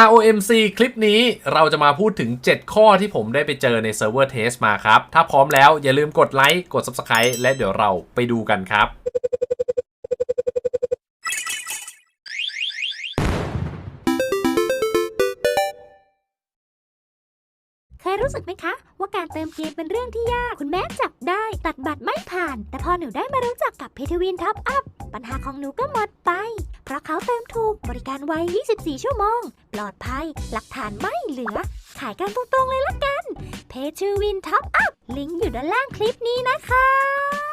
ROMC คลิปนี้เราจะมาพูดถึง 7 ข้อที่ผมได้ไปเจอในเซิร์ฟเวอร์เทสมาครับ ถ้าพร้อมแล้วอย่าลืมกดไลค์กด Subscribe และเดี๋ยวเราไปดูกันครับเคยรู้สึกไหมคะ ว่าการเติมเกมเป็นเรื่องที่ยากคุณแม่จับได้ ตัดบัตรไม่ผ่าน แต่พอหนูได้มารู้จักกับเพทวินท็อปอัพปัญหาของหนูก็หมดไป เพราะเขาเติมถูกบริการไว 24 ชั่วโมง ปลอดภัย หลักฐานไม่เหลือ ขายกันตรงๆเลยละกัน เพชรวินท็อปอัพลิงก์อยู่ด้านล่างคลิปนี้นะคะ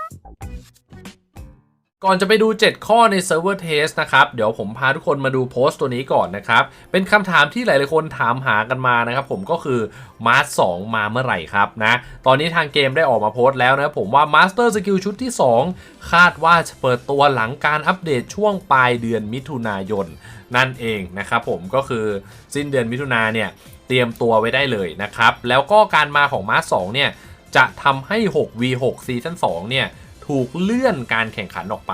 ก่อนจะไปดู 7 ข้อในเซิร์ฟเวอร์เทสนะครับ เดี๋ยวผมพาทุกคนมาดูโพสต์ตัวนี้ก่อนนะครับ เป็นคำถามที่หลายๆคนถามหากันมานะครับผมก็คือมาร์ส2มาเมื่อไหร่ครับนะ ตอนนี้ทางเกมได้ออกมาโพสต์แล้วนะผมว่า Master Skill ชุดที่ 2 คาดว่าจะเปิดตัวหลังการอัปเดตช่วงปลายเดือนมิถุนายน นั่นเองนะครับผมก็คือสิ้นเดือนมิถุนาเนี่ยเตรียมตัวไว้ได้เลยนะครับแล้วก็การมาของมาร์ส2เนี่ยจะทำให้ 6v6 ซีซั่น2เนี่ย ถูกเลื่อนการแข่งขันออกไป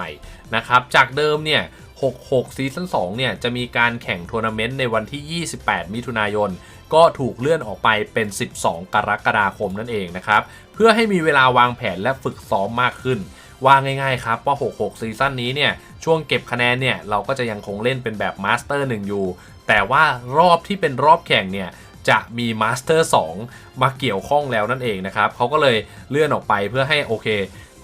นะครับ จากเดิมเนี่ย 66 ซีซั่น2เนี่ยจะมีการแข่งทัวร์นาเมนต์ในวันที่ 28 มิถุนายน ก็ถูกเลื่อนออกไปเป็น 12 กรกฎาคมนั่นเองนะครับ เพื่อให้มีเวลาวางแผนและฝึกซ้อมมากขึ้นว่าง่ายๆครับว่า 66 ซีซั่นนี้เนี่ยช่วงเก็บคะแนนเนี่ยเราก็จะยังคงเล่นเป็นแบบมาสเตอร์1อยู่ แต่ว่ารอบที่เป็นรอบแข่งเนี่ยจะมีมาสเตอร์2มาเกี่ยวข้องแล้วนั่นเองนะครับเขาก็เลยเลื่อนออกไปเพื่อให้โอเค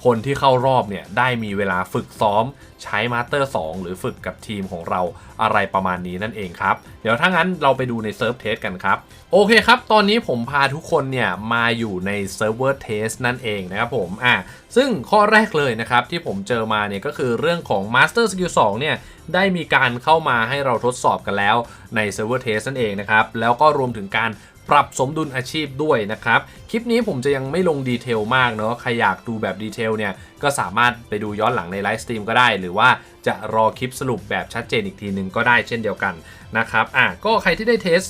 คนที่เข้ารอบเนี่ยได้มีเวลาฝึกซ้อมใช้มาสเตอร์ 2 หรือฝึกกับทีมของเราอะไรประมาณนี้นั่นเองครับ เดี๋ยวถ้างั้นเราไปดูในเซิร์ฟเทสกันครับ โอเคครับ ตอนนี้ผมพาทุกคนเนี่ยมาอยู่ในเซิร์ฟเวอร์เทสนั่นเองนะครับผมอะซึ่งข้อแรกเลยนะครับที่ผมเจอมาเนี่ยก็คือเรื่องของ Master Skill 2 เนี่ยได้มีการเข้ามาให้เราทดสอบกันแล้วในเซิร์ฟเวอร์เทสนั่นเองนะครับ แล้วก็รวมถึงการ ปรับสมดุลอาชีพด้วยนะครับ คลิปนี้ผมจะยังไม่ลงดีเทลมากเนาะใครอยากดูแบบดีเทลเนี่ย ก็สามารถไปดูย้อนหลังในไลฟ์สตรีมก็ได้ หรือว่าจะรอคลิปสรุปแบบชัดเจนอีกทีหนึ่งก็ได้เช่นเดียวกันนะครับอะก็ใครที่ได้เทส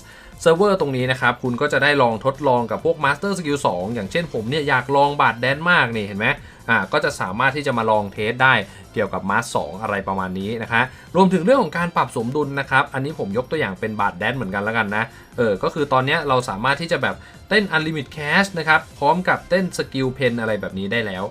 เซิร์ฟเวอร์ตรงนี้นะครับ คุณก็จะได้ลองทดลองกับพวก Master Skill 2 อย่างเช่นผมเนี่ยอยากลองบาดแดนมากนี่เห็นไหมอ่าก็จะสามารถที่จะมาลองเทสได้ เกี่ยวกับมาร์ส2อะไรประมาณนี้นะคะ รวมถึงเรื่องของการปรับสมดุลนะครับ อันนี้ผมยกตัวอย่างเป็นบาดแดนเหมือนกันแล้วกันนะ เออ ก็คือตอนนี้เราสามารถที่จะแบบเต้นอันลิมิตแคชนะครับ พร้อมกับเต้นสกิลเพนอะไรแบบนี้ได้แล้ว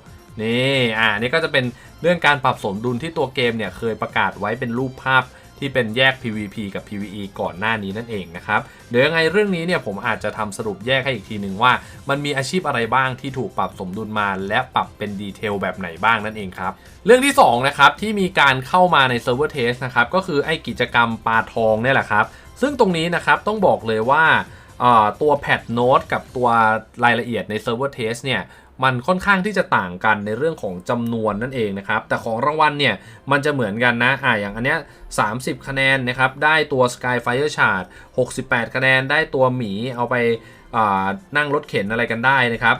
นี่ อ่า นี่ก็จะเป็นเรื่องการปรับสมดุลที่ตัวเกมเนี่ยเคยประกาศไว้เป็นรูปภาพ ที่เป็นแยก PVP กับ PVE ก่อนหน้านี้นั่นเองนะครับเดี๋ยวยังไงเรื่องนี้เนี่ยผมอาจจะทำสรุปแยกให้อีกทีหนึ่งว่า มันมีอาชีพอะไรบ้างที่ถูกปรับสมดุลมา และปรับเป็นดีเทลแบบไหนบ้างนั่นเองครับเรื่องที่2นะครับที่มีการเข้ามาใน Server Test นะครับก็คือไอ้กิจกรรมปลาทองเนี่ยแหละครับซึ่งตรงนี้นะครับต้องบอกเลยว่าตัวแพทโน้ตกับตัวรายละเอียดใน Server Test เนี่ย มันค่อนข้างที่จะต่างกันในเรื่องของจำนวนนั่นเองนะครับ แต่ของรางวัลเนี่ย มันจะเหมือนกันนะอ่าอย่างอันเนี้ย30 คะแนนนะครับ ได้ตัว Skyfire Shard 68 คะแนนได้ตัวหมีเอาไปอ่านั่งรถเข็นอะไรกันได้นะครับ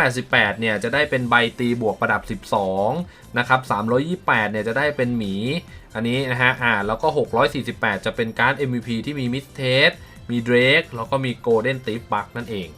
188 เนี่ยจะได้เป็นใบตีบวกประดับ 12 นะครับ 328 เนี่ยจะได้เป็นหมี อันนี้นะฮะ อ่า แล้วก็ 648 จะเป็นการ์ด MVP ที่มีมิสเทสมีเดรกแล้วก็มีโกลเด้นตีบักนั่นเอง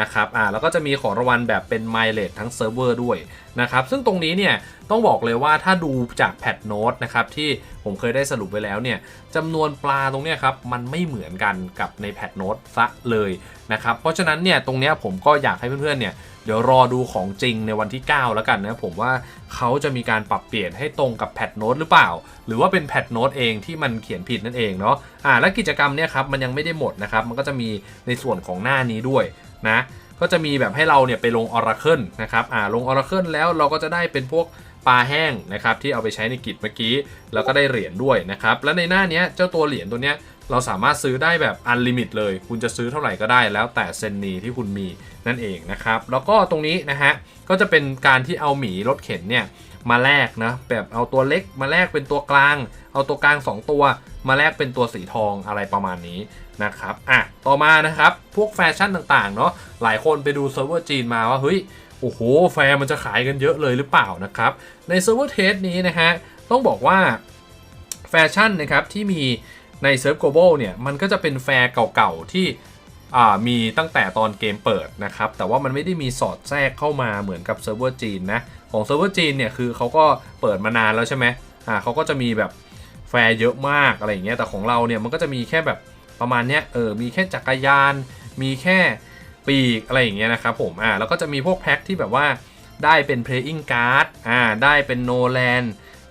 นะครับอ่าแล้วก็จะมีของรางวัลแบบเป็นไมเลททั้งเซิร์ฟเวอร์ด้วยนะครับซึ่งตรงนี้เนี่ยต้องบอกเลยว่าถ้าดูจากแพทโน้ตนะครับที่ผมเคยได้สรุปไว้แล้วเนี่ยจำนวนปลาตรงนี้ครับมันไม่เหมือนกันกับในแพทโน้ตซะเลยนะครับเพราะฉะนั้นเนี่ยตรงนี้ผมก็อยากให้เพื่อนๆเนี่ย เดี๋ยวรอดูของจริงในวันที่ 9 แล้วกันนะผมว่าเขาจะมีการปรับเปลี่ยนให้ตรงกับแพทโน้ตหรือเปล่า หรือว่าเป็นแพทโน้ตเองที่มันเขียนผิดนั่นเองเนาะอ่าและกิจกรรมเนี่ยครับมันยังไม่ได้หมดนะครับมันก็จะมีในส่วนของหน้านี้ด้วยนะก็จะมีแบบให้เราเนี่ยไปลง Oracle นะครับอ่าลง Oracle แล้วเราก็จะได้เป็นพวกปลาแห้งนะครับที่เอาไปใช้ในกิจเมื่อกี้ แล้วก็ได้เหรียญด้วยนะครับ และในหน้านี้เจ้าตัวเหรียญตัวเนี้ย เราสามารถซื้อได้แบบอันลิมิตเลย คุณจะซื้อเท่าไหร่ก็ได้แล้วแต่เซนนีที่คุณมีนั่นเองนะครับ แล้วก็ตรงนี้นะฮะ ก็จะเป็นการที่เอาหมีรถเข็นเนี่ยมาแลกนะแบบเอาตัวเล็กมาแลกเป็นตัวกลาง เอาตัวกลาง 2 ตัว มาแลกเป็นตัวสีทองอะไรประมาณนี้นะครับอะต่อมานะครับ พวกแฟชั่นต่างๆเนาะหลายคนไปดูเซิร์ฟเวอร์จีนมาว่าเฮ้ยโอ้โหแฟร์มันจะขายกันเยอะเลยหรือเปล่านะครับในเซิร์ฟเวอร์เทสนี้นะฮะต้องบอกว่าแฟชั่นนะครับที่มี ในเซิร์ฟโกลบอลเนี่ยมันก็จะเป็นแฟร์เก่าๆที่มีตั้งแต่ตอนเกมเปิดนะครับ แต่ว่ามันไม่ได้มีสอดแทรกเข้ามาเหมือนกับเซิร์ฟเวอร์จีนนะ ของเซิร์ฟเวอร์จีนเนี่ยคือเขาก็เปิดมานานแล้วใช่ไหมอ่าเขาก็จะมีแบบแฟร์เยอะมากอะไรอย่างเงี้ย แต่ของเราเนี่ยมันก็จะมีแค่แบบประมาณเนี้ย เออ มีแค่จักรยาน มีแค่ปีกอะไรอย่างเงี้ยนะครับผม อ่า แล้วก็จะมีพวกแพ็คที่แบบว่าได้เป็น playing card อ่า ได้เป็นโนแลน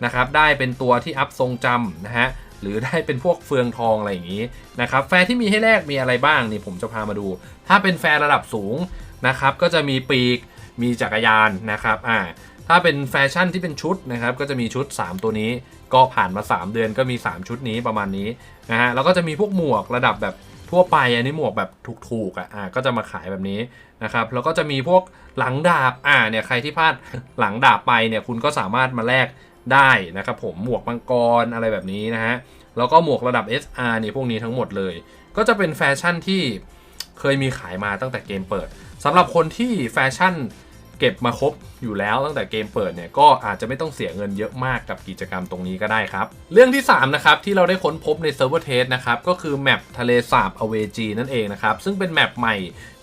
นะครับ ได้เป็นตัวที่อัพทรงจำนะฮะ หรือได้เป็นพวกเฟืองทองอะไรอย่างงี้นะครับแฟร์ที่มีให้แลกมีอะไรบ้างนี่ผมจะพามาดู ถ้าเป็นแฟร์ระดับสูงนะครับก็จะมีปีกมีจักรยานนะครับอ่าถ้าเป็นแฟชั่นที่เป็นชุดนะครับก็จะมีชุด 3 ตัวนี้ ก็ผ่านมา 3 เดือนก็มี 3 ชุดนี้ประมาณนี้นะฮะแล้วก็จะมีพวกหมวกระดับแบบทั่วไปอันนี้หมวกแบบถูกๆอะอ่าก็จะมาขายแบบนี้นะครับแล้วก็จะมีพวกหลังดาบอ่าเนี่ยใครที่พลาดหลังดาบไปเนี่ยคุณก็สามารถมาแลก ได้นะครับผมหมวกมังกรอะไรแบบนี้นะฮะ แล้วก็หมวกระดับ SR เนี่ยพวกนี้ทั้งหมดเลย ก็จะเป็นแฟชั่นที่เคยมีขายมาตั้งแต่เกมเปิดสำหรับคนที่แฟชั่น เก็บมาครบอยู่แล้วตั้งแต่เกมเปิดเนี่ยก็อาจจะไม่ต้องเสียเงินเยอะมากกับกิจกรรมตรงนี้ก็ได้ครับ เรื่องที่3นะครับที่เราได้ค้นพบในเซิร์ฟเวอร์เทสนะครับก็คือแมปทะเลสาบอเวจีนั่นเองนะครับซึ่งเป็นแมปใหม่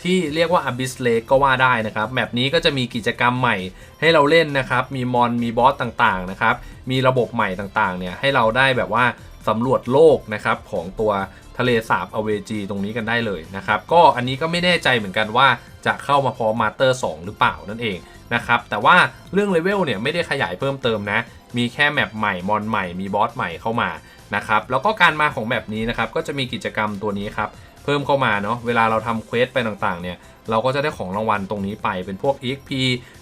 ที่เรียกว่า Abyss Lake ก็ว่าได้นะครับแมปนี้ก็จะมีกิจกรรมใหม่ให้เราเล่นนะครับมีมอนมีบอสต่างๆนะครับมีระบบใหม่ต่างๆเนี่ยให้เราได้แบบว่าสำรวจโลกนะครับของตัว ทะเลสาบอเวจีตรงนี้กันได้เลยนะครับ ก็อันนี้ก็ไม่แน่ใจเหมือนกันว่าจะเข้ามาพร้อมมาสเตอร์2หรือเปล่านั่นเองนะครับ แต่ว่าเรื่องเลเวลเนี่ยไม่ได้ขยายเพิ่มเติมนะ มีแค่แมปใหม่มอนใหม่มีบอสใหม่เข้ามานะครับ แล้วก็การมาของแมปนี้นะครับก็จะมีกิจกรรมตัวนี้ครับ เพิ่มเข้ามาเนาะเวลาเราทำเควสไปต่างๆเนี่ยเราก็จะได้ของรางวัลตรงนี้ไปเป็นพวก XP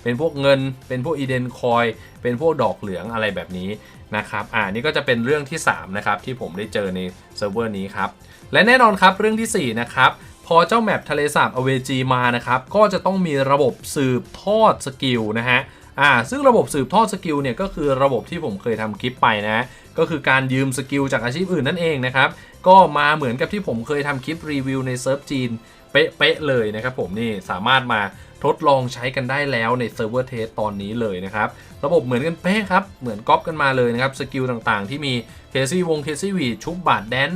เป็นพวกเงิน เป็นพวก e d e n Coin เป็นพวกดอกเหลืองอะไรแบบนี้นะครับอ่านี่ก็จะเป็นเรื่องที่3นะครับที่ผมได้เจอในเซิร์ฟเวอร์นี้ครับและแน่นอนครับเรื่องทีสี่4นะครับพอเจ้าแมปทะเลสาบอเวจีมานะครับก็จะต้องมีระบบสืบทอดสกิลนะฮะอ่าซึ่งระบบสืบทอดสกิลเนี่ยก็คือระบบที่ผมเคยทำคลิปไปนะ ก็คือการยืมสกิลจากอาชีพอื่นนั่นเองนะครับ ก็มาเหมือนกับที่ผมเคยทำคลิปรีวิวในเซิร์ฟจีน เป๊ะๆเลยนะครับผมนี่สามารถมาทดลองใช้กันได้แล้วในเซิร์ฟเวอร์เทสตอนนี้เลยนะครับ ระบบเหมือนกันเป๊ะครับ เหมือนก๊อปกันมาเลยนะครับ สกิลต่างๆ ที่มีเคซี่วงเคซี่วีชุบบาดแดน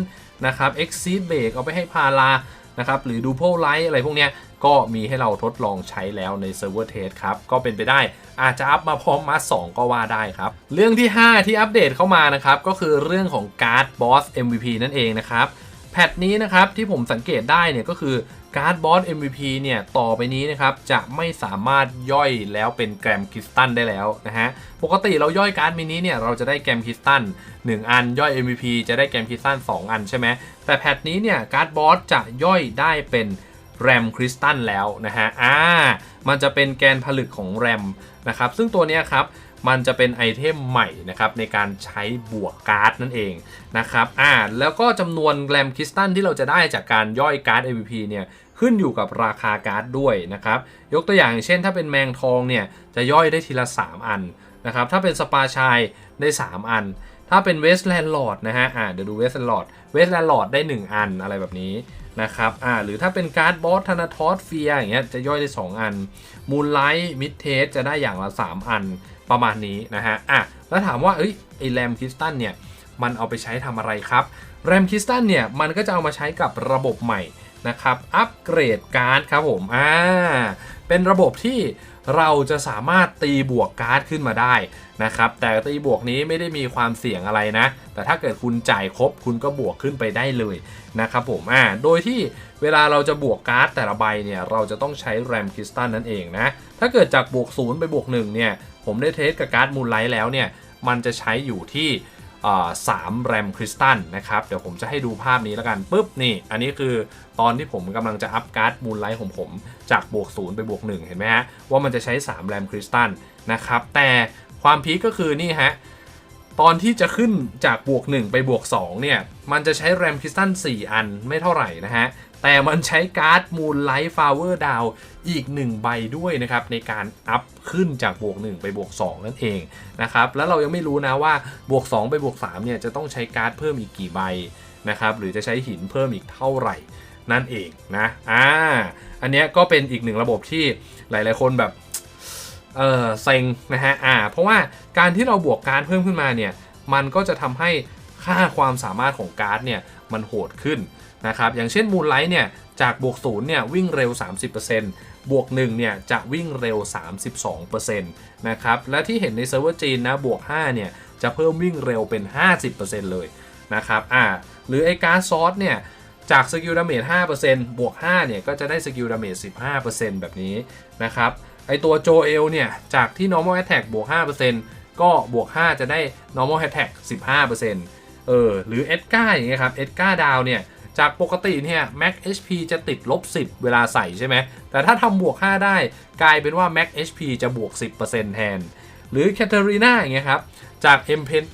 นะครับเอ็กซีดเบรกเอาไปให้พารานะครับหรือดูโพลไลท์อะไรพวกเนี้ยก็มีให้เราทดลองใช้แล้วในเซิร์ฟเวอร์เทสครับ ก็เป็นไปได้ อาจจะอัพมาพร้อมมาส2ก็ว่าได้ครับ เรื่องที่ 5 ที่อัปเดตเข้ามานะครับ ก็คือเรื่องของการ์ดบอส MVP นั่นเองนะครับแพทนี้นะครับที่ผมสังเกตได้เนี่ยก็คือการ์ดบอส MVP เนี่ยต่อไปนี้นะครับจะไม่สามารถย่อยแล้วเป็นแกรมคริสตัลได้แล้วนะฮะปกติเราย่อยการ์ดมินิเนี่ยเราจะได้แกรมคริสตัล1 อันย่อย MVP จะได้แกรมคริสตัล2 อันใช่ไหมแต่แพทนี้เนี่ยการ์ดบอสจะย่อยได้เป็น แรมคริสตัลแล้วนะฮะอ่ามันจะเป็นแกนผลึกของแรมนะครับซึ่งตัวนี้ครับมันจะเป็นไอเทมใหม่นะครับในการใช้บวกการ์ดนั่นเองนะครับอ่าแล้วก็จำนวนแรมคริสตัลที่เราจะได้จากการย่อยการ์ด MVP เนี่ยขึ้นอยู่กับราคาการ์ดด้วยนะครับยกตัวอย่างเช่น ถ้าเป็นแมงทองเนี่ยจะย่อยได้ทีละ 3 อันนะครับถ้าเป็นสปาชายได้ 3 อัน ถ้าเป็นเวสแลนด์ลอดนะฮะอ่าเดี๋ยวดูเวสแลนด์ลอดเวสแลนด์ลอดได้ 1 อันอะไรแบบนี้ นะครับอ่าหรือถ้าเป็นการ์ดบอสธนาทอสเฟียอย่างเงี้ยจะย่อยได้ 2 อันมูลไลท์มิดเทสจะได้อย่างละ 3 อันประมาณนี้นะฮะอะแล้วถามว่าเอ้ยไอแรมคริสตัลเนี่ยมันเอาไปใช้ทำอะไรครับแรมคริสตัลเนี่ยมันก็จะเอามาใช้กับระบบใหม่นะครับอัปเกรดการ์ดครับผมอ่า เป็นระบบที่เราจะสามารถตีบวกการ์ดขึ้นมาได้นะครับ แต่ตีบวกนี้ไม่ได้มีความเสี่ยงอะไรนะ แต่ถ้าเกิดคุณจ่ายครบคุณก็บวกขึ้นไปได้เลยนะครับผมอ่าโดยที่เวลาเราจะบวกการ์ดแต่ละใบเนี่ยเราจะต้องใช้แรมคริสตัลนั่นเองนะ ถ้าเกิดจากบวก 0 ไปบวก1เนี่ยผมได้เทสกับการ์ดมูลไลท์แล้วเนี่ยมันจะใช้อยู่ที่ สามแรมคริสตัลนะครับ เดี๋ยวผมจะให้ดูภาพนี้แล้วกันปุ๊บนี่ อันนี้คือตอนที่ผมกำลังจะอัพการ์ดมูลไลท์ของผมจากบวก 0 ไปบวก 1 เห็นไหมฮะ ว่ามันจะใช้ 3 แรมคริสตัลนะครับ แต่ความพีคก็คือนี่ฮะ ตอนที่จะขึ้นจากบวก 1 ไปบวก 2 เนี่ย มันจะใช้แรมคริสตัล4 อันไม่เท่าไหร่นะฮะ แต่มันใช้การ์ดมูลไลท์ฟลาเวอร์ดาวอีก 1 ใบด้วยนะครับ ในการอัพขึ้นจากบวก 1 ไปบวก 2 นั่นเองนะครับ แล้วเรายังไม่รู้นะว่าบวก 2 ไปบวก 3 เนี่ยจะต้องใช้การ์ดเพิ่มอีกกี่ใบนะครับ หรือจะใช้หินเพิ่มอีกเท่าไหร่นั่นเองนะอ่าอันนี้ก็เป็นอีกหนึ่งระบบที่หลาย ๆ คนแบบเออเซ็งนะฮะอ่าเพราะว่าการที่เราบวกการ์ดเพิ่มขึ้นมาเนี่ยมันก็จะทำให้ค่าความสามารถของการ์ดเนี่ยมันโหดขึ้น นะครับอย่างเช่นมูลไลท์เนี่ยจากบวก0เนี่ยวิ่งเร็ว 30%บวก1เนี่ยจะวิ่งเร็ว 32%นะครับและที่เห็นในเซิร์ฟเวอร์จีนนะบวก5เนี่ยจะเพิ่มวิ่งเร็วเป็น 50%เลยนะครับอ่าหรือไอ้การ์ดซอสเนี่ยจากสกิลดาเมจ5%บวก5เนี่ยก็จะได้สกิลดาเมจ15%แบบนี้นะครับไอตัวโจเอลเนี่ยจากที่ normal attack บวก5%ก็บวก 5 จะได้ normal attack 15%เออหรือเอ็ดก้าอย่างเงี้ยครับเอ็ดก้าดาวเนี่ย จากปกติเนี่ย max HP จะติดลบ 10 เวลาใส่ใช่ไหม แต่ถ้าทำบวก 5 ได้กลายเป็นว่า max HP จะบวก 10%แทน หรือแคทเธอรีนาอย่างเงี้ยครับ จาก M Pen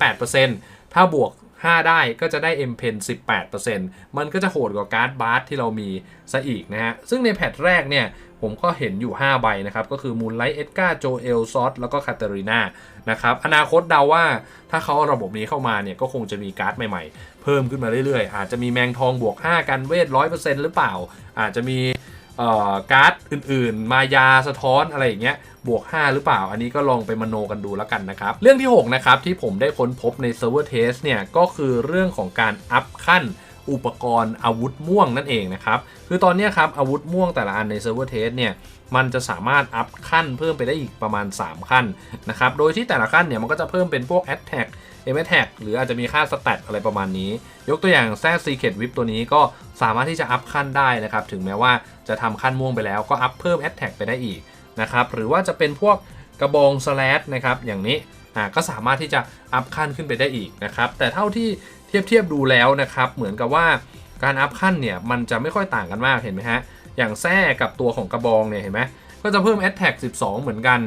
8%ถ้าบวก 5 ได้ก็จะได้ M Pen 18%มันก็จะโหดกว่าการ์ดบาร์ที่เรามีซะอีกนะฮะ ซึ่งในแพทแรกเนี่ยผมก็เห็นอยู่ 5 ใบนะครับ ก็คือมูนไลท์เอ็ดการ์โจเอลซอสแล้วก็คาเตอรีนานะครับ อนาคตเดาว่าถ้าเขาเอาระบบนี้เข้ามาเนี่ยก็คงจะมีการ์ดใหม่ๆ เพิ่มขึ้นมาเรื่อยๆ อาจจะมีแมงทองบวก 5 กันเวท100%หรือเปล่า อาจจะมีการ์ดอื่น ๆ มายาสะท้อนอะไรอย่างเงี้ยบวก 5 หรือเปล่า อันนี้ก็ลองไปมโนกันดูแล้วกันนะครับ เรื่องที่ 6 นะครับ ที่ผมได้ค้นพบใน Server Test เทสเนี่ย ก็คือเรื่องของการอัพขั้นอุปกรณ์อาวุธม่วงนั่นเองนะครับ คือตอนนี้ครับ อาวุธม่วงแต่ละอันใน Server Test เทสเนี่ย มันจะสามารถอัพขั้นเพิ่มไปได้อีกประมาณ 3 ขั้นนะครับ โดยที่แต่ละขั้นเนี่ย มันก็จะเพิ่มเป็นพวก Attack m a t t a c หรืออาจจะมีค่าสแตทอะไรประมาณนี้ ยกตัวอย่างแซ Secret Whip ตัวนี้ก็สามารถที่จะอัพขั้นได้นะครับ ถึงแม้ว่าจะทำขั้นม่วงไปแล้วก็อัพเพิ่ม Attack ไปได้อีกนะครับ หรือว่าจะเป็นพวกกระบองสแลดนะครับ อย่างนี้อ่าก็สามารถที่จะอัพขั้นขึ้นไปได้อีกนะครับ แต่เท่าที่เทียบเทียบดูแล้วนะครับ เหมือนกับว่าการอัพขั้นเนี่ยมันจะไม่ค่อยต่างกันมากเห็นไหมฮะ อย่างแท้กับตัวของกระบองเนี่ยเห็นไหมก็จะเพิ่ม Attack 12 เหมือนกัน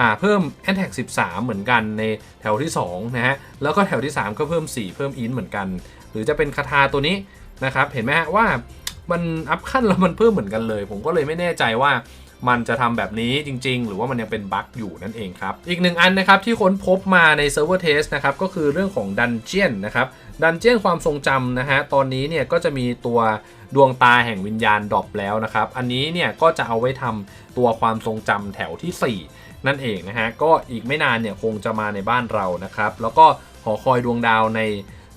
อ่าเพิ่ม a t t a c 13 เหมือนกันในแถวที่2นะฮะแล้วก็แถวที่ 3 ก็เพิ่ม 4 เพิ่มอินเหมือนกัน หรือจะเป็นคาถาตัวนี้นะครับเห็นไหมฮะว่ามันอัพขั้นแล้วมันเพิ่มเหมือนกันเลย ผมก็เลยไม่แน่ใจว่ามันจะทำแบบนี้จริง ๆ หรือว่ามันยังเป็นบั๊กอยู่นั่นเองครับ อีกหนึ่งอันนะครับที่ค้นพบมาใน Server Test นะครับก็คือเรื่องของดันเจียนนะครับดันเจียนความทรงจำนะฮะตอนนี้เนี่ยก็จะมีตัวดวงตาแห่งวิญญาณดรอปแล้วนะครับ อันนี้เนี่ยก็จะเอาไว้ทำ ตัวความทรงจำแถวที่ 4 นั่นเองนะฮะ ก็อีกไม่นานเนี่ยคงจะมาในบ้านเรานะครับ แล้วก็หอคอยดวงดาวใน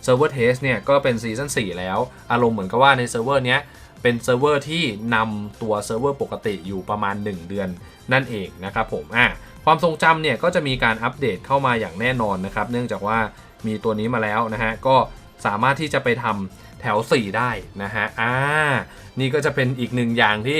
Server Test เนี่ยก็เป็นซีซั่น4แล้ว อารมณ์เหมือนกับว่าในเซิร์ฟเวอร์เนี้ยเป็นเซิร์ฟเวอร์ที่นำตัวเซิร์ฟเวอร์ปกติอยู่ประมาณ 1 เดือนนั่นเองนะครับผมอะความทรงจำเนี่ยก็จะมีการอัปเดตเข้ามาอย่างแน่นอนนะครับ เนื่องจากว่ามีตัวนี้มาแล้วนะฮะ ก็สามารถที่จะไปทำแถว 4 ได้นะฮะ อ่า นี่ก็จะเป็นอีกหนึ่งอย่างที่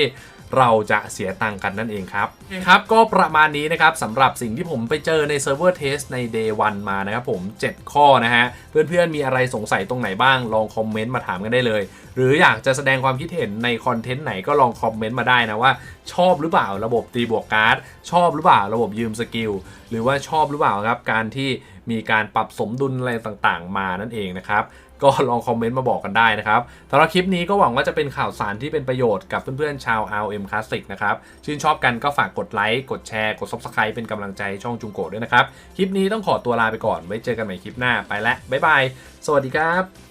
เราจะเสียตังค์กันนั่นเองครับโอเคครับก็ประมาณนี้นะครับสำหรับสิ่งที่ผมไปเจอในเซิร์ฟเวอร์เทสใน Day 1มานะครับผม 7 ข้อนะฮะ เพื่อนๆ มีอะไรสงสัยตรงไหนบ้าง ลองคอมเมนต์มาถามกันได้เลย หรืออยากจะแสดงความคิดเห็นในคอนเทนต์ไหนก็ลองคอมเมนต์มาได้นะว่า ชอบหรือเปล่าระบบตีบวกการ์ด ชอบหรือเปล่าระบบยืมสกิลหรือว่าชอบหรือเปล่าครับการที่ มีการปรับสมดุลอะไรต่างๆ มานั่นเองนะครับ ก็ลองคอมเมนต์มาบอกกันได้นะครับสำหรับคลิปนี้ก็หวังว่าจะเป็นข่าวสารที่เป็นประโยชน์กับเพื่อนๆชาว RM Classic นะครับ ชื่นชอบกันก็ฝากกดไลค์ กดแชร์ กด Subscribe เป็นกำลังใจช่องจุงโกด้วยนะครับ คลิปนี้ต้องขอตัวลาไปก่อน ไว้เจอกันใหม่คลิปหน้า ไปแล้วบ๊ายบาย สวัสดีครับ